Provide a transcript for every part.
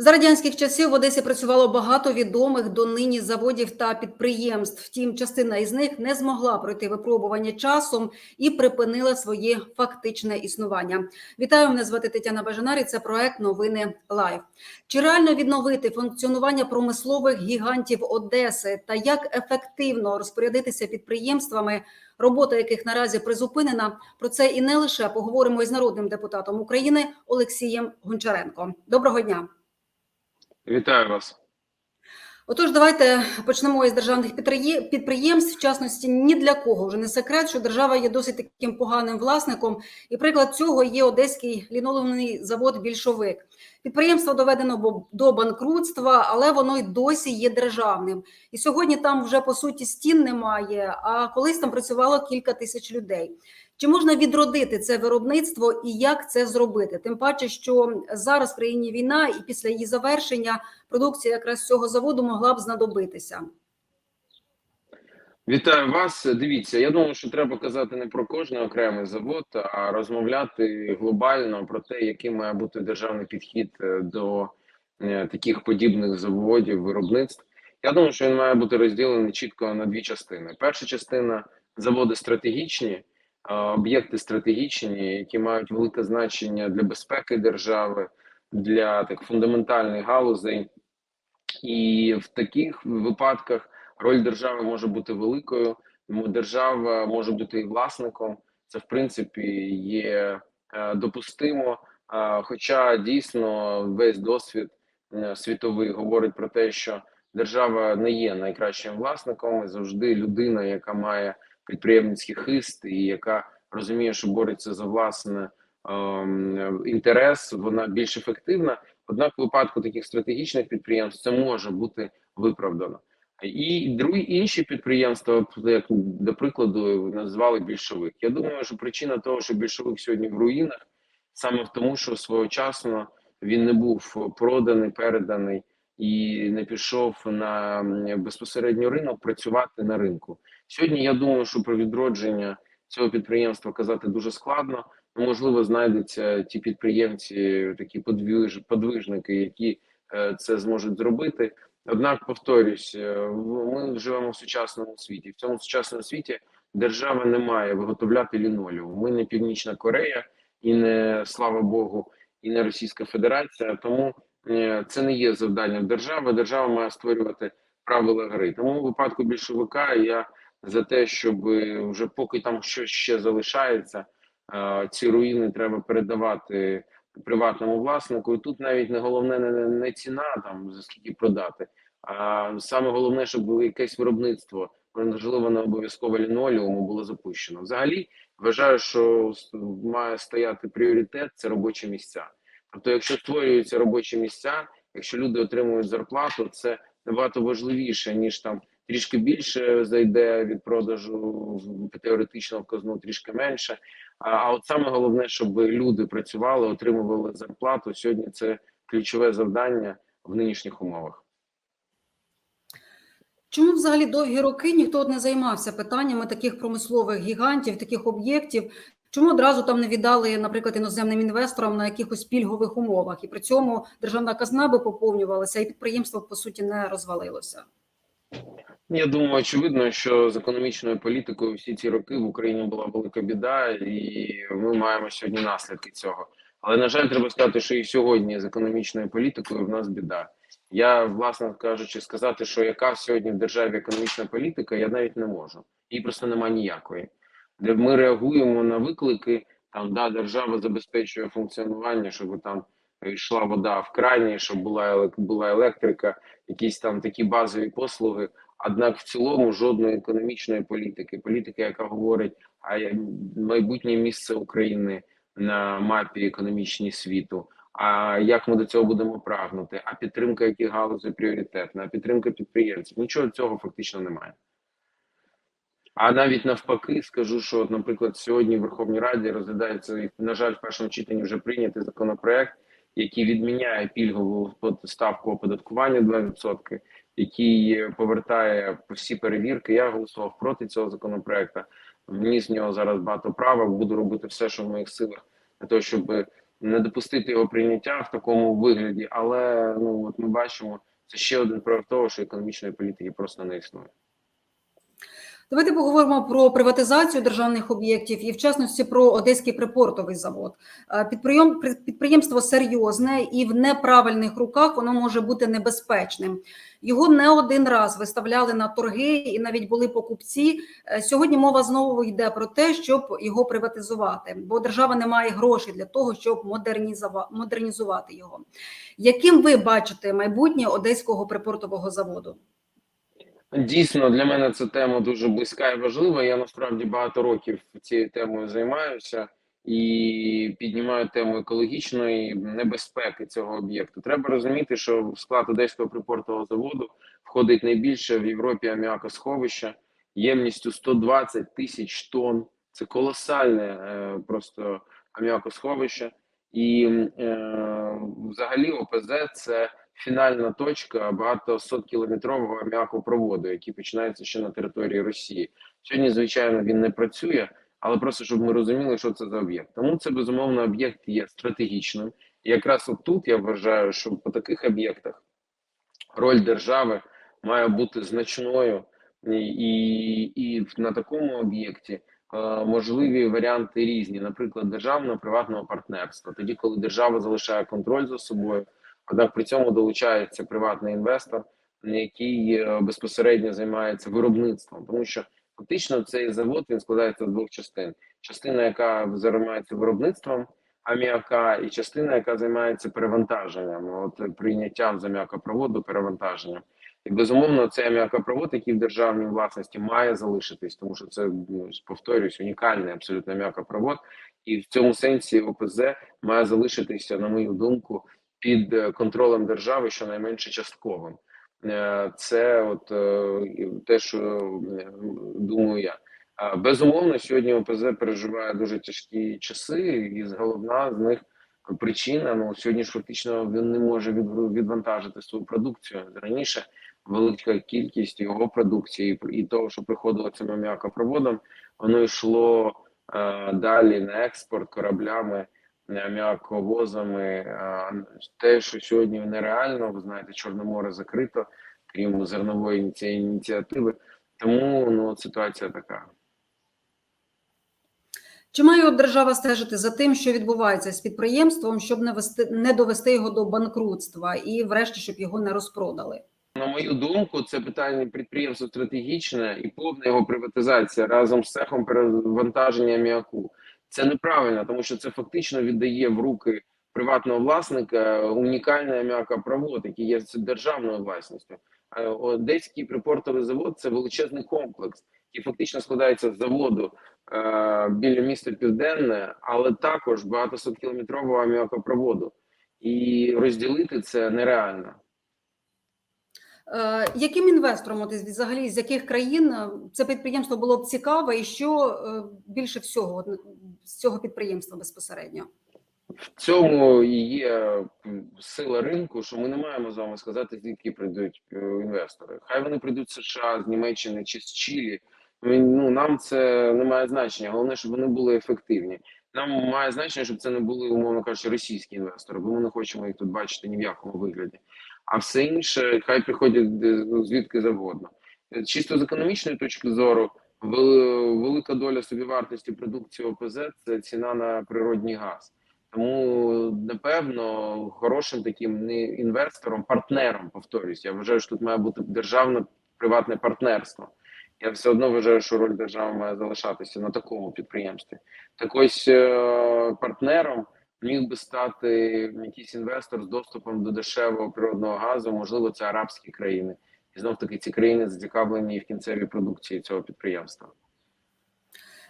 За радянських часів в Одесі працювало багато відомих донині заводів та підприємств. Втім, частина із них не змогла пройти випробування часом і припинила своє фактичне існування. Вітаю, мене звати Тетяна Бажанарі. Це проект Новини Лайв. Чи реально відновити функціонування промислових гігантів Одеси та як ефективно розпорядитися підприємствами, робота яких наразі призупинена? Про це і не лише поговоримо із народним депутатом України Олексієм Гончаренко. Доброго дня. Вітаю вас. Отож, давайте почнемо із державних підприємств. В частності ні для кого вже не секрет, що держава є досить таким поганим власником. І приклад цього є одеський лінолеумний завод Більшовик. Підприємство доведено до банкрутства, але воно й досі є державним. І сьогодні там вже по суті стін немає. А колись там працювало кілька тисяч людей. Чи можна відродити це виробництво і як це зробити? Тим паче, що зараз в країні війна, і після її завершення продукція якраз цього заводу могла б знадобитися. Вітаю вас. Дивіться, я думаю, що треба казати не про кожний окремий завод, а розмовляти глобально про те, який має бути державний підхід е, до е, таких подібних заводів, виробництв. Я думаю, що він має бути розділений чітко на дві частини. Перша частина заводи стратегічні, об'єкти стратегічні, які мають велике значення для безпеки держави, для так фундаментальних галузей. І в таких випадках роль держави може бути великою. Тому держава може бути і власником. Це в принципі є е, допустимо. Хоча дійсно весь досвід е, світовий говорить про те, що держава не є найкращим власником, і завжди людина, яка має підприємницький хист і яка розуміє, що бореться за власне ем, інтерес, вона більш ефективна. Однак, в випадку таких стратегічних підприємств це може бути виправдано. І другі інші підприємства, як до прикладу, назвали більшовик. Я думаю, що причина того, що більшовик сьогодні в руїнах, саме в тому, що своєчасно він не був проданий, переданий і не пішов на безпосередньо ринок працювати на ринку. Сьогодні я думаю, що про відродження цього підприємства казати дуже складно. Ну, можливо, знайдуться ті підприємці, такі подвиж, подвижники, які е, це зможуть зробити. Однак, повторюсь, е, ми живемо в сучасному світі. В цьому сучасному світі держава не має виготовляти лінолеум. Ми не Північна Корея і не слава Богу, і не Російська Федерація. Тому е, це не є завданням держави. Держава має створювати правила гри. Тому у випадку більшовика я за те, щоб вже поки там щось ще залишається, е, ці руїни треба передавати приватному власнику. І тут навіть не головне не, не- ціна там за скільки продати, а саме головне, щоб було якесь виробництво, можливо, не обов'язково лінолеуму було запущено. Взагалі вважаю, що має стояти пріоритет це робочі місця. Тобто, якщо створюються робочі місця, якщо люди отримують зарплату, це набагато важливіше ніж там трішки більше зайде від продажу теоретично в казну, трішки менше. А, а от саме головне, щоб люди працювали, отримували зарплату. Сьогодні це ключове завдання в нинішніх умовах. Чому взагалі довгі роки ніхто не займався питаннями таких промислових гігантів, таких об'єктів? Чому одразу там не віддали, наприклад, іноземним інвесторам на якихось пільгових умовах, і при цьому державна казна би поповнювалася, і підприємство по суті не розвалилося? Я думаю, очевидно, що з економічною політикою всі ці роки в Україні була велика біда, і ми маємо сьогодні наслідки цього. Але на жаль, треба сказати, що і сьогодні з економічною політикою в нас біда. Я, власне кажучи, сказати, що яка сьогодні в державі економічна політика, я навіть не можу. Її просто немає ніякої. Де ми реагуємо на виклики, там да, держава забезпечує функціонування, щоб там йшла вода в крані, щоб була була електрика, якісь там такі базові послуги. Однак в цілому жодної економічної політики, політики, яка говорить, а майбутнє місце України на мапі економічній світу. А як ми до цього будемо прагнути? А підтримка яких галузей пріоритетна, а підтримка підприємців? Нічого цього фактично немає. А навіть навпаки, скажу, що, наприклад, сьогодні в Верховній Раді розглядається на жаль, в першому читанні вже прийнятий законопроект, який відміняє пільгову ставку оподаткування 2%, який повертає всі перевірки. Я голосував проти цього законопроекту. Вніс в нього зараз багато правок. Буду робити все, що в моїх силах для того, щоб не допустити його прийняття в такому вигляді. Але ну от ми бачимо, це ще один прояв того, що економічної політики просто не існує. Давайте поговоримо про приватизацію державних об'єктів і, в частності, про Одеський припортовий завод. Е, Підприєм... при- Підприємство серйозне і в неправильних руках воно може бути небезпечним. Його не один раз виставляли на торги, і навіть були покупці. Е, Сьогодні мова знову йде про те, щоб його приватизувати, бо держава не має грошей для того, щоб модернізува- модернізувати його. Яким ви бачите майбутнє Одеського припортового заводу? Дійсно, для мене ця тема дуже близька і важлива. Я насправді багато років цією темою займаюся і піднімаю тему екологічної небезпеки цього об'єкту. Треба розуміти, що в склад Одеського припортового заводу входить найбільше в Європі аміакосховище ємністю 120 тисяч тонн. Це колосальне е, просто аміакосховище. І е, взагалі ОПЗ це фінальна точка багатосоткілометрового аміакопроводу, який починається ще на території Росії. Сьогодні, звичайно, він не працює, але просто щоб ми розуміли, що це за об'єкт. Тому це безумовно об'єкт є стратегічним. І якраз от тут я вважаю, що по таких об'єктах роль держави має бути значною, і, і, і на такому об'єкті е, можливі варіанти різні, наприклад, державно-приватного партнерства, тоді, коли держава залишає контроль за собою. Однак при цьому долучається приватний інвестор, який е, безпосередньо займається виробництвом, тому що фактично цей завод він складається з двох частин: частина, яка займається виробництвом аміака, і частина, яка займається перевантаженням, от прийняттям з аміакопроводу, перевантаженням. І безумовно, цей аміакопровод, який в державній власності має залишитись, тому що це ну, повторюсь, унікальний абсолютно аміакопровод, і в цьому сенсі ОПЗ має залишитися, на мою думку, під е, контролем держави, щонайменше частковим. Е, Це от е, те, що думаю я. Безумовно, сьогодні ОПЗ переживає дуже тяжкі часи, і головна з них причина ну сьогодні ж фактично він не може відвантажити свою продукцію. Раніше велика кількість його продукції і того, що приходило цим аміакопроводом, воно йшло далі на експорт кораблями м'яковозами. а, Те, що сьогодні нереально, ви знаєте, Чорне море закрито, крім зернової ініці- ініціативи. Тому ну ситуація така. Чи має держава стежити за тим, що відбувається з підприємством, щоб не вести не довести його до банкрутства і, врешті, щоб його не розпродали? На мою думку, це питання підприємства стратегічне і повна його приватизація разом з цехом перевантаження м'яку. Це неправильно, тому що це фактично віддає в руки приватного власника унікальний м'якопровод, який є державною власністю. Е, Одеський припортовий завод це величезний комплекс, який фактично складається з заводу е, біля міста Південне, але також багатосоткілометрового аміакопроводу. І розділити це нереально. Е, яким інвестором, от взагалі, з яких країн е, це підприємство було б цікаве, і що е, більше всього з цього підприємства безпосередньо? В цьому і є сила ринку, що ми не маємо з вами сказати, звідки прийдуть інвестори. Хай вони прийдуть з США, з Німеччини чи з Чилі. Ну нам це не має значення. Головне, щоб вони були ефективні. Нам має значення, щоб це не були, умовно кажучи, російські інвестори, бо ми не хочемо їх тут бачити ні в якому вигляді. А все інше, хай приходять е, ну, звідки завгодно. Е, Чисто з економічної точки зору, велика доля собівартості продукції ОПЗ це ціна на природній газ. Тому напевно хорошим таким інвестором, партнером, повторюсь, я вважаю, що тут має бути державне приватне партнерство. Я все одно вважаю, що роль держави має залишатися на такому підприємстві. Так ось е, партнером міг би стати якийсь інвестор з доступом до дешевого природного газу, можливо, це арабські країни. І знов таки ці країни зацікавлені в кінцевій продукції цього підприємства.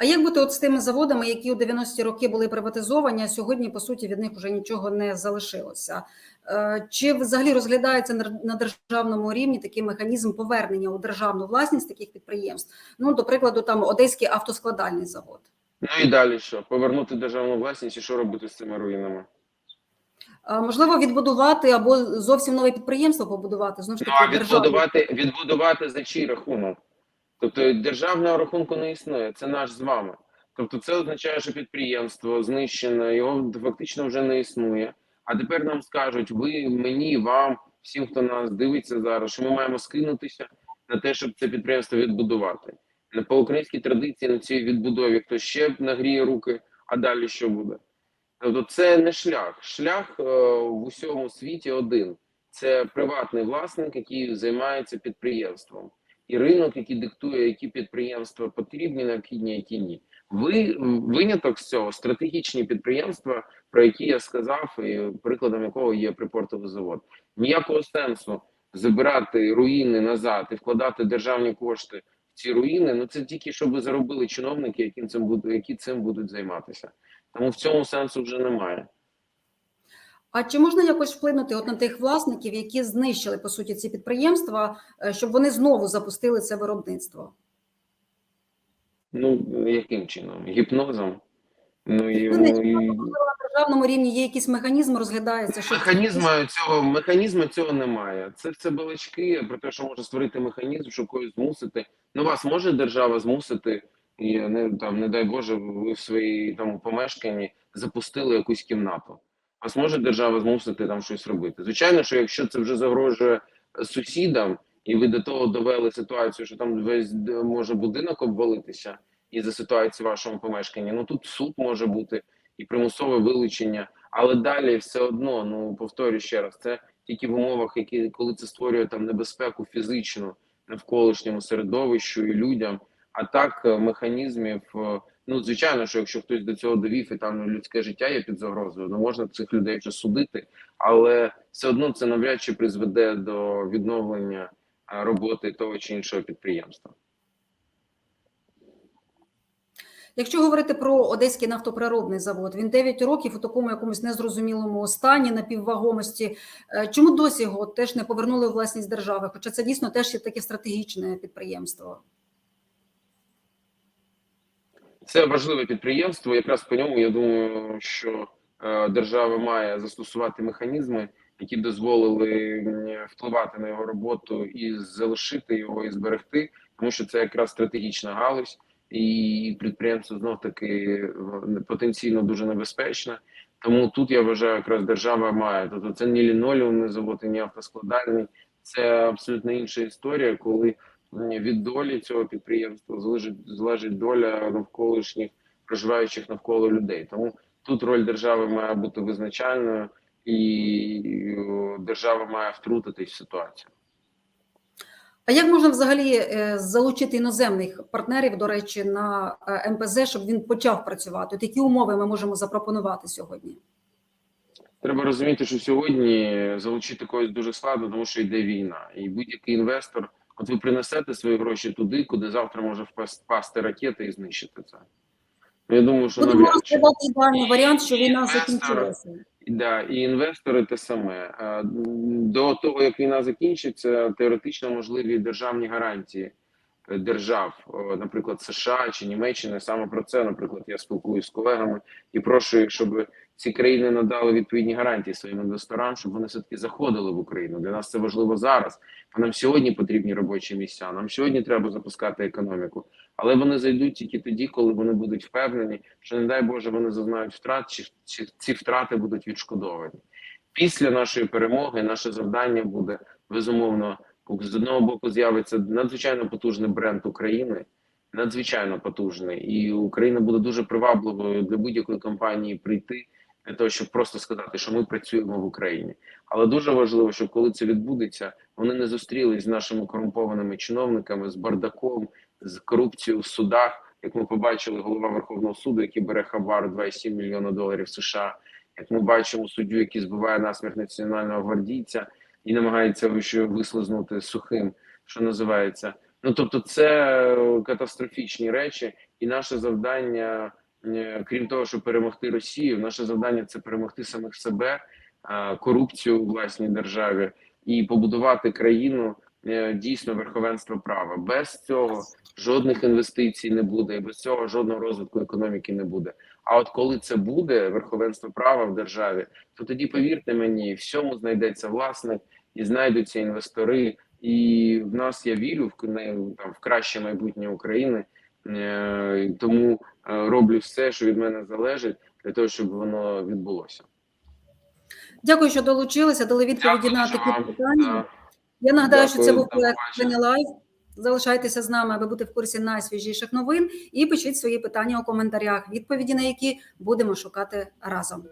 А як бути от з тими заводами, які у 90-ті роки були приватизовані, а сьогодні, по суті, від них вже нічого не залишилося? Е, Чи взагалі розглядається на- державному рівні такий механізм повернення у державну власність таких підприємств? Ну, до прикладу, там Одеський автоскладальний завод. Ну і далі що? Повернути державну власність і що робити з цими руїнами? Е, Можливо, відбудувати або зовсім нове підприємство побудувати. Знову ж Ну, таки, а державне. відбудувати, відбудувати за чий рахунок? Тобто державного рахунку не існує, це наш з вами. Тобто, це означає, що підприємство знищене, його фактично вже не існує. А тепер нам скажуть: ви мені, вам, всім, хто нас дивиться зараз, що ми маємо скинутися на те, щоб це підприємство відбудувати. По українській традиції на цій відбудові хтось ще нагріє руки, а далі що буде? Тобто, це не шлях. Шлях е, в усьому світі один: це приватний власник, який займається підприємством, і ринок, який диктує, які підприємства потрібні, необхідні, які ні. Ви виняток з цього стратегічні підприємства, про які я сказав, і прикладом якого є припортовий завод. Ніякого сенсу забирати руїни назад і вкладати державні кошти в ці руїни. Ну це тільки щоб заробили чиновники, які цим будуть, які цим будуть займатися. Тому в цьому сенсу вже немає. А чи можна якось вплинути от на тих власників, які знищили по суті ці підприємства, е, щоб вони знову запустили це виробництво? Ну яким чином? Гіпнозом? Ну і. На державному рівні є якийсь механізм, розглядається, що Механізму цього механізму цього немає. Це все балачки про те, що може створити механізм, щоб когось змусити. Ну вас може держава змусити, і не там, не дай Боже, ви в своїй там помешканні запустили якусь кімнату. Вас може держава змусити там щось робити. Звичайно, що якщо це вже загрожує сусідам, і ви до того довели ситуацію, що там весь може будинок обвалитися із за ситуації в вашому помешканні. Ну тут суд може бути і примусове вилучення. Але далі все одно, ну повторюю ще раз, це тільки в умовах, які коли це створює там небезпеку фізичну навколишньому середовищу і людям. А так е, механізмів, е, ну звичайно, що якщо хтось до цього довів і там людське життя є під загрозою, ну можна цих людей вже судити, але все одно це навряд чи призведе до відновлення е, роботи того чи іншого підприємства. Якщо говорити про Одеський нафтопереробний завод, він 9 років у такому якомусь незрозумілому стані напіввагомості. Е, Чому досі його теж не повернули у власність держави? Хоча це дійсно теж є таке стратегічне підприємство. Це важливе підприємство. Якраз по ньому я думаю, що е, держава має застосувати механізми, які дозволили впливати на його роботу і залишити його і зберегти, тому що це якраз стратегічна галузь, і підприємство знов таки е, потенційно дуже небезпечне. Тому тут я вважаю, якраз держава має. Тобто це не лінолеумний завод, і не автоскладальний, це абсолютно інша історія, коли від долі цього підприємства залежить залежить доля навколишніх проживаючих навколо людей. Тому тут роль держави має бути визначальною, і е, держава має втрутитись в ситуацію. А як можна взагалі е, залучити іноземних партнерів, до речі, на е, МПЗ, щоб він почав працювати? От які умови ми можемо запропонувати сьогодні? Треба розуміти, що сьогодні залучити когось дуже складно, тому що йде війна, і будь-який інвестор, от ви принесете свої гроші туди, куди завтра може впас- впасти ракета і знищити це. Ну, Я думаю, що Будемо розглядати ідеальний варіант, що війна закінчилася. Да, і інвестори те саме. Е, До того як війна закінчиться, теоретично можливі державні гарантії е, держав, е, наприклад, США чи Німеччини. Саме про це, наприклад, я спілкуюся з колегами і прошу їх, щоб ці країни надали відповідні гарантії своїм інвесторам, щоб вони все таки заходили в Україну. Для нас це важливо зараз. Бо нам сьогодні потрібні робочі місця. Нам сьогодні треба запускати економіку, але вони зайдуть тільки тоді, коли вони будуть впевнені, що не дай Боже вони зазнають втрат, чи, чи ці втрати будуть відшкодовані. Після нашої перемоги наше завдання буде безумовно з одного боку з'явиться надзвичайно потужний бренд України, надзвичайно потужний, і Україна буде дуже привабливою для будь-якої компанії прийти для того, щоб просто сказати, що ми працюємо в Україні. Але дуже важливо, щоб коли це відбудеться, вони не зустрілись з нашими корумпованими чиновниками, з бардаком, з корупцією в судах. Як ми побачили, голова Верховного суду, який бере хабар 2,7 мільйона доларів США. Як ми бачимо суддю, який збиває насмерть національного гвардійця і намагається вислизнути сухим, що називається. Ну тобто, це катастрофічні речі, і наше завдання, крім того, щоб перемогти Росію, наше завдання це перемогти самих себе, е, корупцію у власній державі і побудувати країну е, дійсно верховенства права. Без цього жодних інвестицій не буде, і без цього жодного розвитку економіки не буде. А от коли це буде верховенство права в державі, то тоді повірте мені, всьому знайдеться власник і знайдуться інвестори. І в нас я вірю в там в краще майбутнє України. Е, Тому е, роблю все, що від мене залежить, для того, щоб воно відбулося. Дякую, що долучилися, дали відповіді Дякую, на такі питання. Я нагадаю, що це був проект лайф. Лайв. Залишайтеся з нами, аби бути в курсі найсвіжіших новин і пишіть свої питання у коментарях, відповіді на які будемо шукати разом.